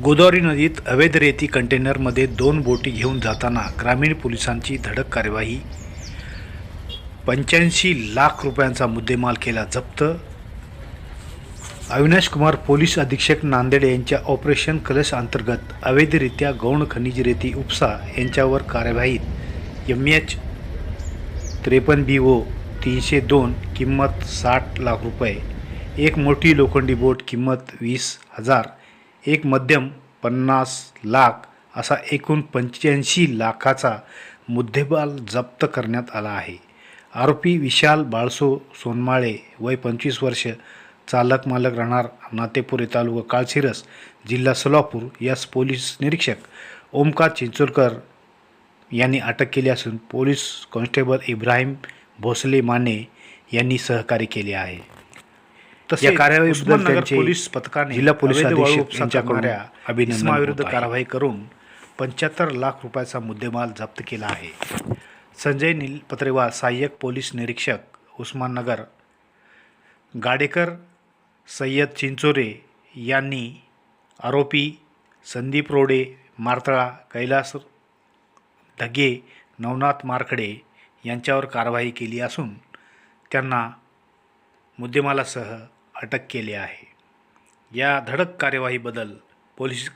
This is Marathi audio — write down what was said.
गोदावरी नदीत अवैध रेती कंटेनरमध्ये दोन बोटी घेऊन जाताना ग्रामीण पोलिसांची धडक कार्यवाही. पंच्याऐंशी लाख रुपयांचा मुद्देमाल केला जप्त. अविनाश कुमार पोलीस अधीक्षक नांदेड यांच्या ऑपरेशन कलश अंतर्गत अवैधरित्या गौण खनिज रेती उपसा यांच्यावर कार्यवाहीत एम एच त्रेपन्न बी ओ तीनशे दोन किंमत साठ लाख रुपये. एक मोठी लोखंडी बोट किंमत वीस हजार. एक मध्यम पन्नास लाख असा एकूण पंच्याऐंशी लाखाचा मुद्देबाल जप्त करण्यात आला आहे. आरोपी विशाल बाळसो सोनमाळे वय पंचवीस वर्ष चालक मालक राहणार नातेपुरे तालुका काळशिरस जिल्हा सोलापूर. यास पोलीस निरीक्षक ओमकार चिंचोलकर यांनी अटक केली असून पोलीस कॉन्स्टेबल इब्राहिम भोसले माने यांनी सहकार्य केले आहे. या उस्माननगर त्यांचे पोलीस पथकाने जिल्हा पोलीस अधीक्षक यांच्याकडून अभिनंदन. कारवाई करून पंच्याहत्तर लाख रुपयाचा मुद्देमाल जप्त केला आहे संजय नील पत्रेवार सहाय्यक पोलीस निरीक्षक उस्माननगर गाडेकर सय्यद चिंचोरे यांनी आरोपी संदीप रोडे मारतळा कैलास ढगे नवनाथ मारखडे यांच्यावर कारवाई केली असून त्यांना मुद्देमालासह अटक केली आहे. या धडक कार्यवाहीबद्दल पोलीस